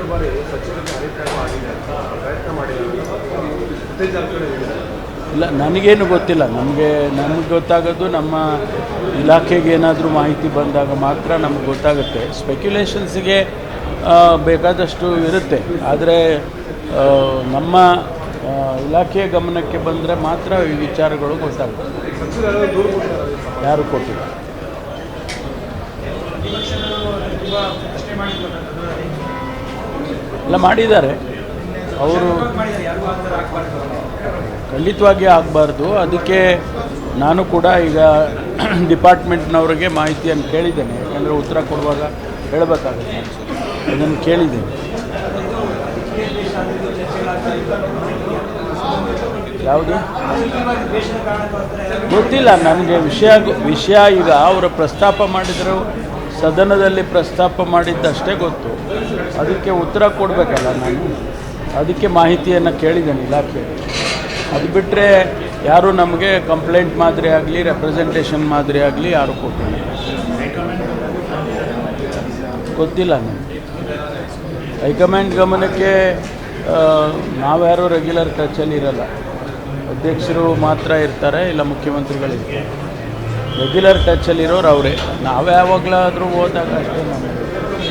ಎರಡು ಬಾರಿ ಸಚಿವರಿಗೆ ಅಭಿಪ್ರಾಯ ಆಗಿದೆ ಅಂತ ಪ್ರಯತ್ನ ಮಾಡಿದ್ದಾರೆ ಇಲ್ಲ ನನಗೇನು ಗೊತ್ತಿಲ್ಲ. ನಮಗೆ ನಮಗೆ ಗೊತ್ತಾಗೋದು ನಮ್ಮ ಇಲಾಖೆಗೆ ಏನಾದರೂ ಮಾಹಿತಿ ಬಂದಾಗ ಮಾತ್ರ ನಮಗೆ ಗೊತ್ತಾಗುತ್ತೆ. ಸ್ಪೆಕ್ಯುಲೇಷನ್ಸಿಗೆ ಬೇಕಾದಷ್ಟು ಇರುತ್ತೆ. ಆದರೆ ನಮ್ಮ ಇಲಾಖೆಯ ಗಮನಕ್ಕೆ ಬಂದರೆ ಮಾತ್ರ ಈ ವಿಚಾರಗಳು ಗೊತ್ತಾಗುತ್ತೆ. ಯಾರು ಕೊಟ್ಟಿಲ್ಲ. ಎಲ್ಲ ಮಾಡಿದ್ದಾರೆ. ಅವರು ಖಂಡಿತವಾಗಿ ಆಗಬಾರ್ದು. ಅದಕ್ಕೆ ನಾನು ಕೂಡ ಈಗ ಡಿಪಾರ್ಟ್ಮೆಂಟ್ನವರಿಗೆ ಮಾಹಿತಿಯನ್ನು ಕೇಳಿದ್ದೇನೆ. ಯಾಕಂದರೆ ಉತ್ತರ ಕೊಡುವಾಗ ಹೇಳಬೇಕಾಗುತ್ತೆ. ಅದನ್ನು ಕೇಳಿದ್ದೇನೆ. ಯಾವುದು? ಗೊತ್ತಿಲ್ಲ. ನನಗೆ ವಿಷಯ ವಿಷಯ ಈಗ ಅವರು ಪ್ರಸ್ತಾಪ ಮಾಡಿದರು. ಸದನದಲ್ಲಿ ಪ್ರಸ್ತಾಪ ಮಾಡಿದ್ದಷ್ಟೇ ಗೊತ್ತು. ಅದಕ್ಕೆ ಉತ್ತರ ಕೊಡಬೇಕಲ್ಲ ನಾನು. ಅದಕ್ಕೆ ಮಾಹಿತಿಯನ್ನು ಕೇಳಿದ್ದೇನೆ ಇಲಾಖೆ. ಅದು ಬಿಟ್ಟರೆ ಯಾರೂ ನಮಗೆ ಕಂಪ್ಲೇಂಟ್ ಮಾದರಿ ಆಗಲಿ ರೆಪ್ರೆಸೆಂಟೇಷನ್ ಮಾದರಿ ಆಗಲಿ ಯಾರು ಕೊಟ್ಟಿಲ್ಲ. ಗೊತ್ತಿಲ್ಲ ನನಗೆ ಹೈಕಮಾಂಡ್ ಗಮನಕ್ಕೆ ನಾವ್ಯಾರು ರೆಗ್ಯುಲರ್ ಟಚಲ್ಲಿ ಇರಲ್ಲ. ಅಧ್ಯಕ್ಷರು ಮಾತ್ರ ಇರ್ತಾರೆ, ಇಲ್ಲ ಮುಖ್ಯಮಂತ್ರಿಗಳು ಇರ್ತಾರೆ. ರೆಗ್ಯುಲರ್ ಟಚಲ್ಲಿರೋರು ಅವರೇ. ನಾವು ಯಾವಾಗಲಾದರೂ ಹೋದಾಗ ಅಷ್ಟೇ ನಮಗೆ.